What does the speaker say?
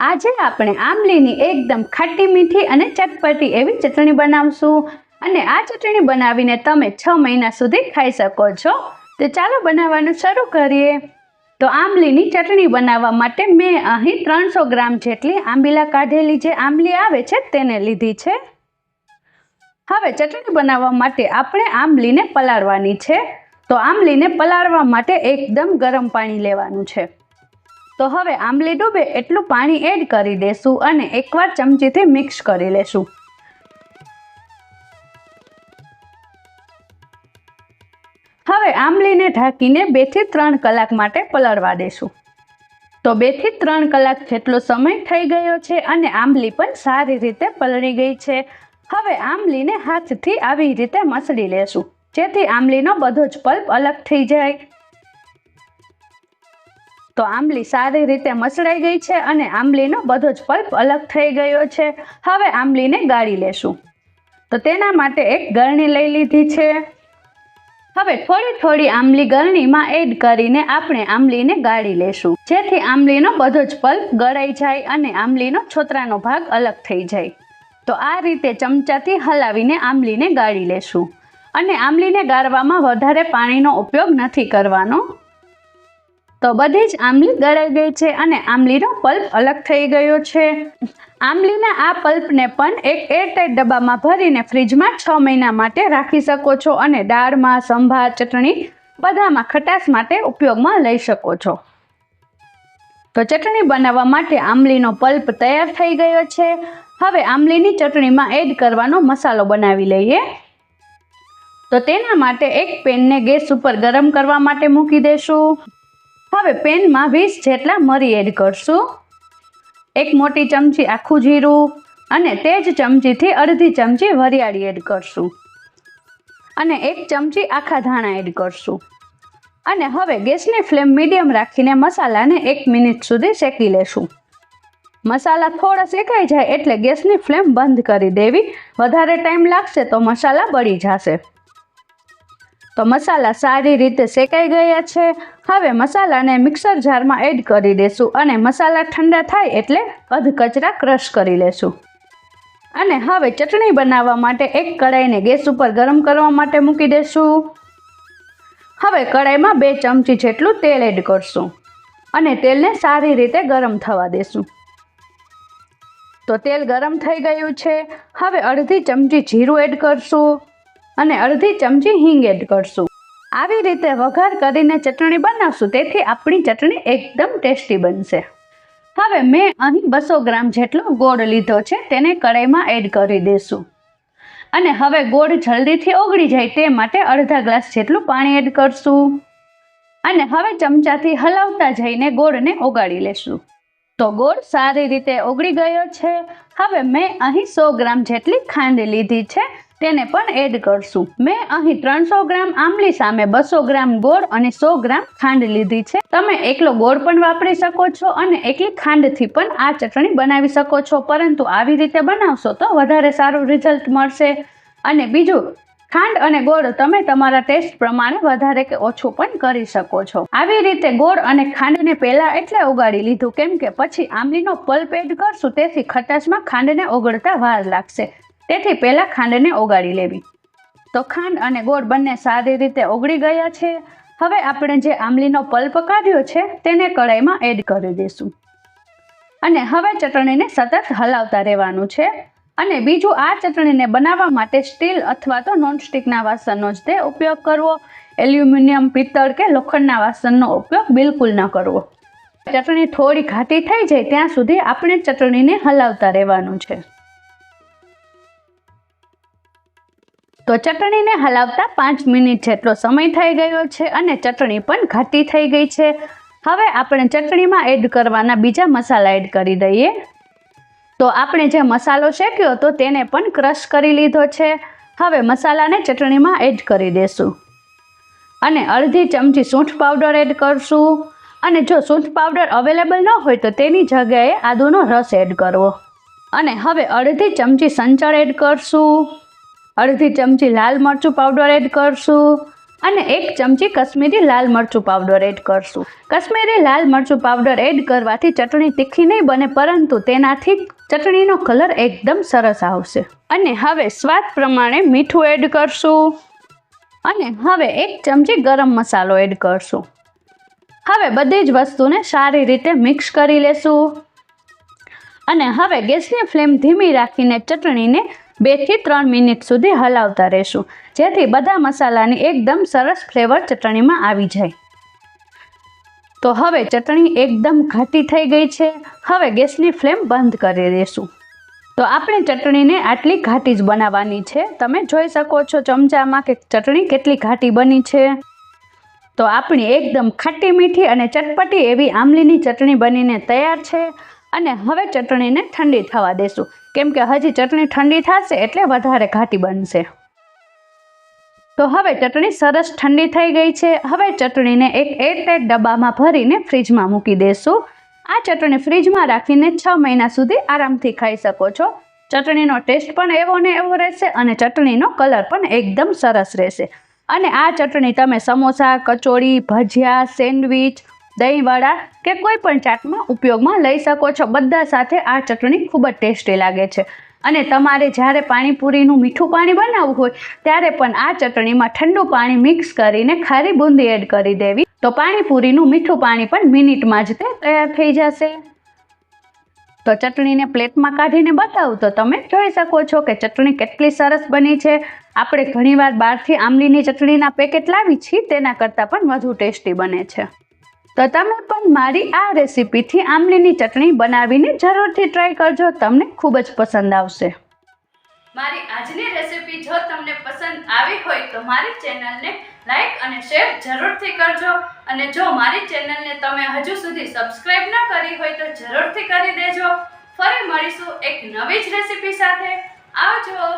આજે આપણે આંબલીની એકદમ ખાટી મીઠી અને ચટપટી એવી ચટણી બનાવશું. અને આ ચટણી બનાવીને તમે છ મહિના સુધી ખાઈ શકો છો. તો ચાલો બનાવવાનું શરૂ કરીએ. તો આંબલીની ચટણી બનાવવા માટે મેં અહીં ત્રણસો ગ્રામ જેટલી આંબીલા કાઢેલી જે આંબલી આવે છે તેને લીધી છે. હવે ચટણી બનાવવા માટે આપણે આંબલીને પલાળવાની છે. તો આંબલીને પલાળવા માટે એકદમ ગરમ પાણી લેવાનું છે. તો હવે આંબલી ડૂબે એટલું પાણી એડ કરી દેશું અને એકવાર ચમચીથી મિક્સ કરી લેશું. હવે આંબલીને ઢાંકીને બેથી ત્રણ કલાક માટે પલળવા દેશું. તો બેથી ત્રણ કલાક જેટલો સમય થઈ ગયો છે અને આંબલી પણ સારી રીતે પલળી ગઈ છે. હવે આંબલીને હાથથી આવી રીતે મસળી લેશું, જેથી આંબલીનો બધો જ પલ્પ અલગ થઈ જાય. તો આંબલી સારી રીતે મસળાઈ ગઈ છે અને આંબલીનો બધો જ પલ્પ અલગ થઈ ગયો છે. હવે આંબલીને ગાળી લેશું. તો તેના માટે એક ગરણી લઈ લીધી છે. હવે થોડી થોડી આંબલી ગરણીમાં એડ કરીને આપણે આંબલીને ગાળી લેશું. જેથી આંબલીનો બધો જ પલ્પ ગળાઈ જાય અને આંબલીનો છોતરાનો ભાગ અલગ થઈ જાય. તો આ રીતે ચમચાથી હલાવીને આંબલીને ગાળી લેશું. અને આંબલીને ગાળવામાં વધારે પાણીનો ઉપયોગ નથી કરવાનો. તો બધી જ આંબલી ગળાઈ ગઈ છે અને આંબલીનો પલ્પ અલગ થઈ ગયો છે. આંબલીના આ પલ્પને પણ એક એરટાઈટ ડબ્બામાં ભરીને ફ્રીજમાં છ મહિના માટે રાખી શકો છો અને દાળમાં, સંભાર, ચટણી બધામાં ખટાશ માટે ઉપયોગમાં લઈ શકો છો. તો ચટણી બનાવવા માટે આંબલીનો પલ્પ તૈયાર થઈ ગયો છે. હવે આંબલીની ચટણીમાં એડ કરવાનો મસાલો બનાવી લઈએ. તો તેના માટે એક પેનને ગેસ ઉપર ગરમ કરવા માટે મૂકી દેશું. હવે પેનમાં વીસ જેટલા મરી એડ કરશું. એક મોટી ચમચી આખું જીરું અને તે જ ચમચીથી અડધી ચમચી વરિયાળી એડ કરશું. અને એક ચમચી આખા ધાણા એડ કરશું. અને હવે ગેસની ફ્લેમ મીડિયમ રાખીને મસાલાને એક મિનિટ સુધી શેકી લેશું. મસાલા થોડા શેકાઈ જાય એટલે ગેસની ફ્લેમ બંધ કરી દેવી. વધારે ટાઈમ લાગશે તો મસાલા બળી જશે. તો મસાલા સારી રીતે શેકાઈ ગયા છે. હવે મસાલાને મિક્સર જારમાં એડ કરી દેશું અને મસાલા ઠંડા થાય એટલે અધ કચરા ક્રશ કરી લેશું. અને હવે ચટણી બનાવવા માટે એક કડાઈને ગેસ ઉપર ગરમ કરવા માટે મૂકી દેશું. હવે કડાઈમાં બે ચમચી જેટલું તેલ એડ કરશું અને તેલને સારી રીતે ગરમ થવા દેશું. તો તેલ ગરમ થઈ ગયું છે. હવે અડધી ચમચી જીરું એડ કરશું. અને અડધી ચમચી હિંગ એડ કરશું. આવી રીતે વઘાર કરીને ચટણી બનાવશું, તેથી આપણી ચટણી એકદમ ટેસ્ટી બનશે. હવે મેં અહીં બસો ગ્રામ જેટલો ગોળ લીધો છે, તેને કઢાઈમાં એડ કરી દઈશું. અને હવે ગોળ જલ્દીથી ઓગળી જાય તે માટે અડધા ગ્લાસ જેટલું પાણી એડ કરશું. અને હવે ચમચાથી હલાવતા જઈને ગોળને ઓગાળી લેશું. તો ગોળ સારી રીતે ઓગળી ગયો છે. હવે મેં અહીં સો ગ્રામ જેટલી ખાંડ લીધી છે તેને પણ એડ કરશું. મેં અહીં ત્રણસો ગ્રામ આંબલી સામે બસો ગ્રામ ગોળ અને સો ગ્રામ ખાંડ લીધી છે. તમે એકલો ગોળ પણ વાપરી શકો છો અને એકલી ખાંડથી પણ આ ચટણી બનાવી શકો છો. પરંતુ આવી રીતે બનાવશો તો વધારે સારું રિઝલ્ટ મળશે. અને બીજું, ખાંડ અને ગોળ તમે તમારા ટેસ્ટ પ્રમાણે વધારે કે ઓછું પણ કરી શકો છો. આવી રીતે ગોળ અને ખાંડને પહેલાં એટલે ઉગાડી લીધું. કેમ કે પછી આંબલીનો પલ્પ એડ કરશું, તેથી ખટાશમાં ખાંડને ઓગળતા વાર લાગશે. તેથી પહેલાં ખાંડને ઓગાળી લેવી. તો ખાંડ અને ગોળ બંને સારી રીતે ઓગળી ગયા છે. હવે આપણે જે આંબલીનો પલ્પ કાઢ્યો છે, તેને કઢાઈમાં એડ કરી દઈશું. અને હવે ચટણીને સતત હલાવતા રહેવાનું છે અને બીજું આ ચટણીને બનાવવા માટે સ્ટીલ અથવા તો નોનસ્ટિકના વાસણનો જ તે ઉપયોગ કરવો. એલ્યુમિનિયમ, પિત્તળ કે લોખંડના વાસણનો ઉપયોગ બિલકુલ ન કરવો. ચટણી થોડી ઘાટી થઈ જાય ત્યાં સુધી આપણે ચટણીને હલાવતા રહેવાનું છે. તો ચટણીને હલાવતા પાંચ મિનિટ જેટલો સમય થઈ ગયો છે અને ચટણી પણ ઘાટી થઈ ગઈ છે. હવે આપણે ચટણીમાં એડ કરવાના બીજા મસાલા એડ કરી દઈએ. તો આપણે જે મસાલો શેક્યો હતો તેને પણ ક્રશ કરી લીધો છે. હવે મસાલાને ચટણીમાં એડ કરી દેશું. અને અડધી ચમચી સૂંઠ પાવડર એડ કરશું. અને જો સૂંઠ પાવડર અવેલેબલ ન હોય તો તેની જગ્યાએ આદુનો રસ એડ કરવો. અને હવે અડધી ચમચી સંચળ એડ કરશું. અડધી ચમચી લાલ મરચું પાવડર એડ કરશું અને એક ચમચી કશ્મીરી લાલ મરચું પાવડર એડ કરશું. કશ્મીરી લાલ મરચું પાવડર એડ કરવાથી ચટણી તીખી નહીં બને, પરંતુ તેનાથી ચટણીનો કલર એકદમ સરસ આવશે. અને હવે સ્વાદ પ્રમાણે મીઠું એડ કરશું. અને હવે એક ચમચી ગરમ મસાલો એડ કરશું. હવે બધી જ વસ્તુને સારી રીતે મિક્સ કરી લેશું. અને હવે ગેસની ફ્લેમ ધીમી રાખીને ચટણીને બેથી ત્રણ મિનિટ સુધી હલાવતા રહેશું, જેથી બધા મસાલાની એકદમ સરસ ફ્લેવર ચટણીમાં આવી જાય. તો હવે ચટણી એકદમ ઘાટી થઈ ગઈ છે, હવે ગેસની ફ્લેમ બંધ કરી દઈશું. તો આપણે ચટણીને આટલી ઘાટી જ બનાવવાની છે, તમે જોઈ શકો છો ચમચામાં કે ચટણી કેટલી ઘાટી બની છે. તો આપણી એકદમ ખાટી મીઠી અને ચટપટી એવી આમલીની ચટણી બનીને તૈયાર છે અને હવે ચટણીને ઠંડી થવા દેશું. કેમ કે હજી ચટણી ઠંડી થશે એટલે વધારે ઘાટી બનશે. તો હવે ચટણી સરસ ઠંડી થઈ ગઈ છે. હવે ચટણીને એક એરટાઈટ ડબ્બામાં ભરીને ફ્રીજમાં મૂકી દેશું. આ ચટણી ફ્રીજમાં રાખીને છ મહિના સુધી આરામથી ખાઈ શકો છો. ચટણીનો ટેસ્ટ પણ એવો ને એવો રહેશે અને ચટણીનો કલર પણ એકદમ સરસ રહેશે. અને આ ચટણી તમે સમોસા, કચોરી, ભજીયા, સેન્ડવિચ દહીંવડા કે કોઈ પણ ચાટમાં ઉપયોગમાં લઈ શકો છો. બધા સાથે આ ચટણી ખૂબ જ ટેસ્ટી લાગે છે. અને તમારે જ્યારે પાણીપુરીનું મીઠું પાણી બનાવવું હોય, ત્યારે પણ આ ચટણીમાં ઠંડુ પાણી મિક્સ કરીને ખારી બુંદી એડ કરી દેવી. તો પાણીપુરીનું મીઠું પાણી પણ મિનિટમાં જ તે તૈયાર થઈ જશે. તો ચટણીને પ્લેટમાં કાઢીને બતાવું. તો તમે જોઈ શકો છો કે ચટણી કેટલી સરસ બની છે. આપણે ઘણીવાર બહારથી આમલીની ચટણીના પેકેટ લાવી છીએ, તેના કરતાં પણ વધુ ટેસ્ટી બને છે. તો તમે પણ મારી આ રેસીપીથી આમલીની ચટણી બનાવીને જરૂરથી ટ્રાય કરજો, તમને ખૂબ જ પસંદ આવશે. મારી આજની રેસીપી જો તમને પસંદ આવી હોય તો મારી ચેનલને લાઈક અને શેર જરૂરથી કરજો. અને જો મારી ચેનલને તમે હજુ સુધી સબસ્ક્રાઇબ ન કરી હોય તો જરૂરથી કરી દેજો. ફરી મળીશું એક નવી જ રેસીપી સાથે. આવજો.